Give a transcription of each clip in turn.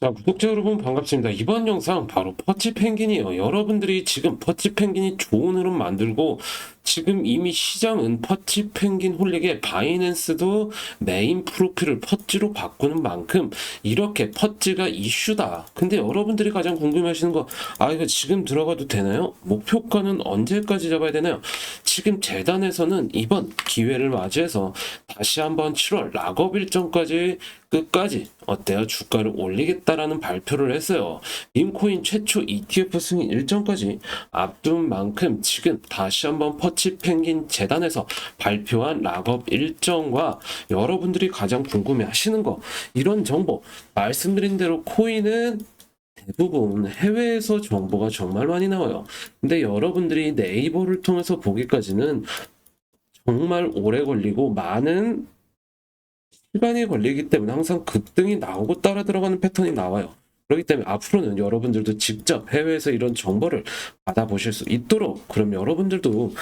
자, 구독자 여러분 반갑습니다. 이번 영상 바로 퍼치 펭귄이에요. 여러분들이 지금 퍼치 펭귄이 좋은 흐름 만들고 지금 이미 시장은 퍼치 펭귄 홀릭의 바이낸스도 메인 프로필을 퍼치로 바꾸는 만큼 이렇게 퍼치가 이슈다. 근데 여러분들이 가장 궁금해하시는 거, 아, 이거 지금 들어가도 되나요? 목표가는 언제까지 잡아야 되나요? 지금 재단에서는 이번 기회를 맞이해서 다시 한번 7월 락업 일정까지 끝까지 어때요? 주가를 올리겠다라는 발표를 했어요. 밈코인 최초 ETF 승인 일정까지 앞둔 만큼 지금 다시 한번 퍼치 펭귄 재단에서 발표한 락업 일정과 여러분들이 가장 궁금해 하시는 거 이런 정보 말씀드린 대로 코인은 대부분 해외에서 정보가 정말 많이 나와요. 근데 여러분들이 네이버를 통해서 보기까지는 정말 오래 걸리고 많은 시간이 걸리기 때문에 항상 급등이 나오고 따라 들어가는 패턴이 나와요. 그렇기 때문에 앞으로는 여러분들도 직접 해외에서 이런 정보를 받아보실 수 있도록 그럼 여러분들도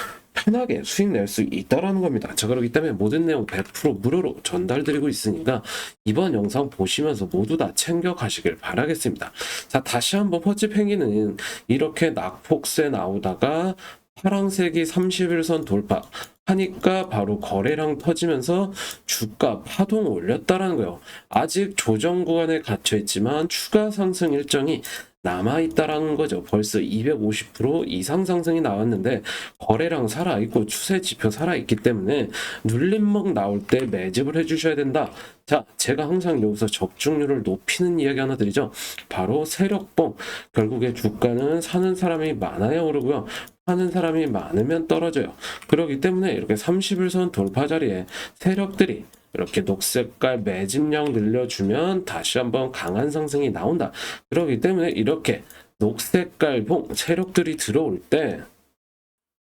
편하게 수익 낼 수 있다라는 겁니다. 자, 그렇기 때문에 모든 내용 100% 무료로 전달드리고 있으니까 이번 영상 보시면서 모두 다 챙겨 가시길 바라겠습니다. 자, 다시 한번 퍼치 펭귄은 이렇게 낙폭세 나오다가 파랑색이 31선 돌파 하니까 바로 거래량 터지면서 주가 파동 올렸다라는 거예요. 아직 조정 구간에 갇혀 있지만 추가 상승 일정이 남아 있다라는 거죠. 벌써 250% 이상 상승이 나왔는데 거래량 살아 있고 추세 지표 살아 있기 때문에 눌림목 나올 때 매집을 해 주셔야 된다. 자, 제가 항상 여기서 적중률을 높이는 이야기 하나 드리죠. 바로 세력봉. 결국에 주가는 사는 사람이 많아야 오르고요. 하는 사람이 많으면 떨어져요. 그렇기 때문에 이렇게 30일선 돌파 자리에 세력들이 이렇게 녹색깔 매집량 늘려주면 다시 한번 강한 상승이 나온다. 그렇기 때문에 이렇게 녹색깔 봉 세력들이 들어올 때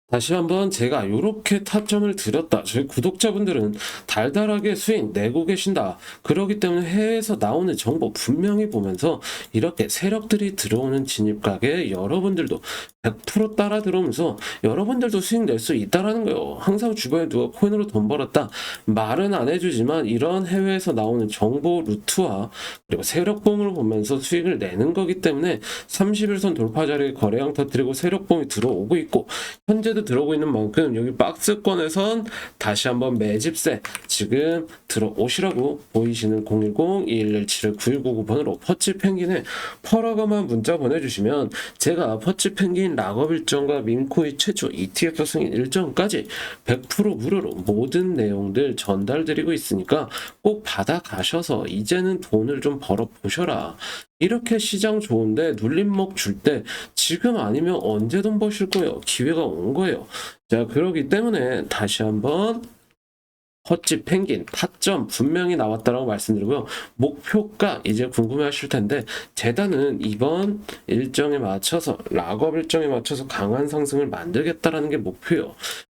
다시 한번 제가 이렇게 타점을 드렸다. 저희 구독자분들은 달달하게 수익 내고 계신다. 그렇기 때문에 해외에서 나오는 정보 분명히 보면서 이렇게 세력들이 들어오는 진입 가게 여러분들도 100% 따라 들어오면서 여러분들도 수익 낼 수 있다라는 거예요. 항상 주변에 누가 코인으로 돈 벌었다 말은 안 해주지만 이런 해외에서 나오는 정보 루트와 그리고 세력봉을 보면서 수익을 내는 거기 때문에 31선 돌파 자리에 거래량 터뜨리고 세력봉이 들어오고 있고 현재 도 들어오고 있는 만큼 여기 박스권에선 다시 한번 매집세 지금 들어오시라고 보이시는 010-2117-9199번으로 퍼치 펭귄에 펄어가만 문자 보내주시면 제가 퍼치 펭귄 락업 일정과 민코인 최초 ETF 승인 일정까지 100% 무료로 모든 내용들 전달드리고 있으니까 꼭 받아가셔서 이제는 돈을 좀 벌어 보셔라. 이렇게 시장 좋은데 눌림목 줄 때 지금 아니면 언제 돈 버실 거예요. 기회가 온 거예요. 자, 그러기 때문에 다시 한번 헛집 펭귄 타점 분명히 나왔다라고 말씀드리고요. 목표가 이제 궁금해 하실 텐데 재단은 이번 일정에 맞춰서 락업 일정에 맞춰서 강한 상승을 만들겠다라는 게 목표예요.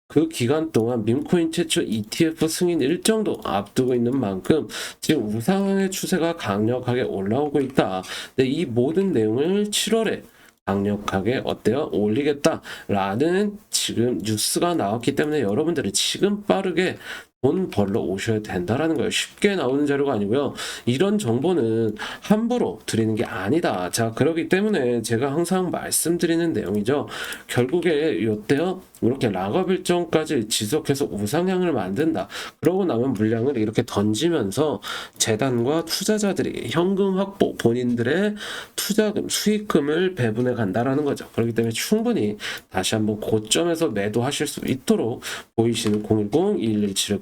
그 기간 동안 민코인 최초 ETF 승인 일정도 앞두고 있는 만큼 지금 우상향의 추세가 강력하게 올라오고 있다. 근데 이 모든 내용을 7월에 강력하게 어때요? 올리겠다라는 지금 뉴스가 나왔기 때문에 여러분들은 지금 빠르게 돈 벌러 오셔야 된다라는 거예요. 쉽게 나오는 자료가 아니고요. 이런 정보는 함부로 드리는 게 아니다. 자, 그렇기 때문에 제가 항상 말씀드리는 내용이죠. 결국에 이때요. 이렇게 락업 일정까지 지속해서 우상향을 만든다. 그러고 나면 물량을 이렇게 던지면서 재단과 투자자들이 현금 확보, 본인들의 투자금, 수익금을 배분해 간다라는 거죠. 그렇기 때문에 충분히 다시 한번 고점에서 매도하실 수 있도록 보이시는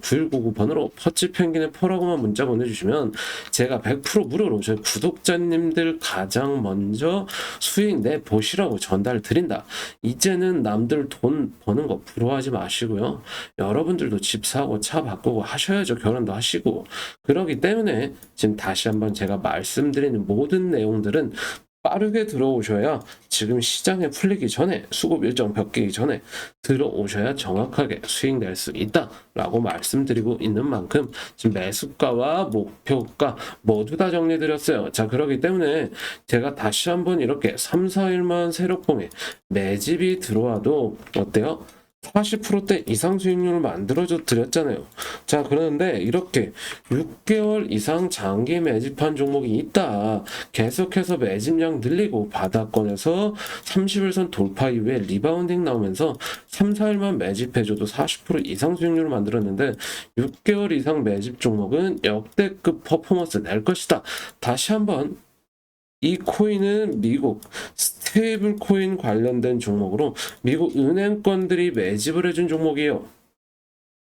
010-2117-9199번으로 퍼치 펭귄의 포라고만 문자 보내주시면 제가 100% 무료로 저희 구독자님들 가장 먼저 수익 내 보시라고 전달 드린다. 이제는 남들 돈 버는 거 부러워하지 마시고요. 여러분들도 집 사고 차 바꾸고 하셔야죠. 결혼도 하시고. 그러기 때문에 지금 다시 한번 제가 말씀드리는 모든 내용들은 빠르게 들어오셔야 지금 시장에 풀리기 전에 수급 일정 벽기기 전에 들어오셔야 정확하게 수익 낼 수 있다라고 말씀드리고 있는 만큼 지금 매수가와 목표가 모두 다 정리드렸어요. 자 그러기 때문에 제가 다시 한번 이렇게 3, 4일만 세력봉에 매집이 들어와도 어때요? 40%대 이상 수익률을 만들어줘 드렸잖아요. 자, 그런데 이렇게 6개월 이상 장기 매집한 종목이 있다. 계속해서 매집량 늘리고 바닥권에서 30일선 돌파 이후에 리바운딩 나오면서 3, 4일만 매집해줘도 40% 이상 수익률을 만들었는데 6개월 이상 매집 종목은 역대급 퍼포먼스 낼 것이다. 다시 한번 이 코인은 미국 스테이블 코인 관련된 종목으로 미국 은행권들이 매집을 해준 종목이에요.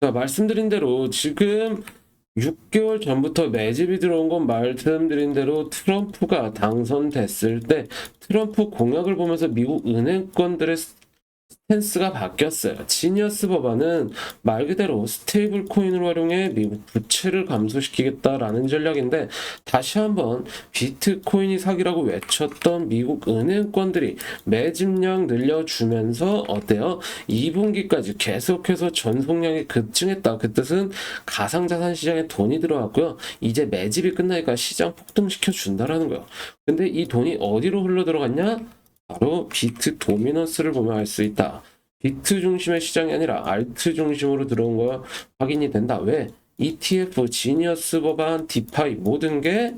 자, 말씀드린 대로 지금 6개월 전부터 매집이 들어온 건 말씀드린 대로 트럼프가 당선됐을 때 트럼프 공약을 보면서 미국 은행권들의 스탠스가 바뀌었어요. 지니어스 법안은 말 그대로 스테이블 코인을 활용해 미국 부채를 감소시키겠다라는 전략인데 다시 한번 비트코인이 사기라고 외쳤던 미국 은행권들이 매집량 늘려주면서 어때요? 2분기까지 계속해서 전송량이 급증했다. 그 뜻은 가상자산 시장에 돈이 들어왔고요. 이제 매집이 끝나니까 시장 폭등시켜 준다라는 거예요. 근데 이 돈이 어디로 흘러 들어갔냐? 바로 비트 도미넌스를 보면 알수 있다. 비트 중심의 시장이 아니라 알트 중심으로 들어온 거 확인이 된다. 왜? ETF, 지니어스 법안, 디파이 모든 게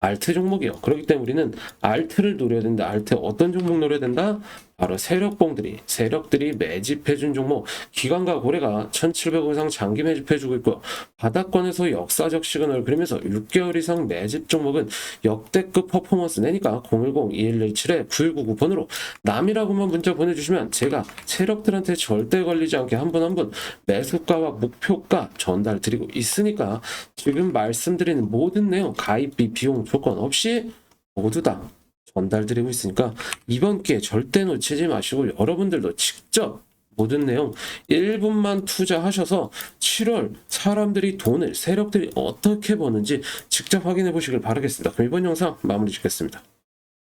알트 종목이요. 그렇기 때문에 우리는 알트를 노려야 된다. 알트 어떤 종목 노려야 된다? 바로 세력봉들이 세력들이 매집해준 종목 기관과 고래가 1,700원 이상 장기 매집해주고 있고요. 바닥권에서 역사적 시그널을 그리면서 6개월 이상 매집 종목은 역대급 퍼포먼스 내니까 010-2117-9199번으로 남이라고만 문자 보내주시면 제가 세력들한테 절대 걸리지 않게 한 분 한 분 매수가와 목표가 전달 드리고 있으니까 지금 말씀드리는 모든 내용 가입비 비용 조건 없이 모두 다 전달드리고 있으니까 이번 기회 절대 놓치지 마시고 여러분들도 직접 모든 내용 1분만 투자하셔서 7월 사람들이 돈을 세력들이 어떻게 버는지 직접 확인해 보시길 바라겠습니다. 그럼 이번 영상 마무리 짓겠습니다.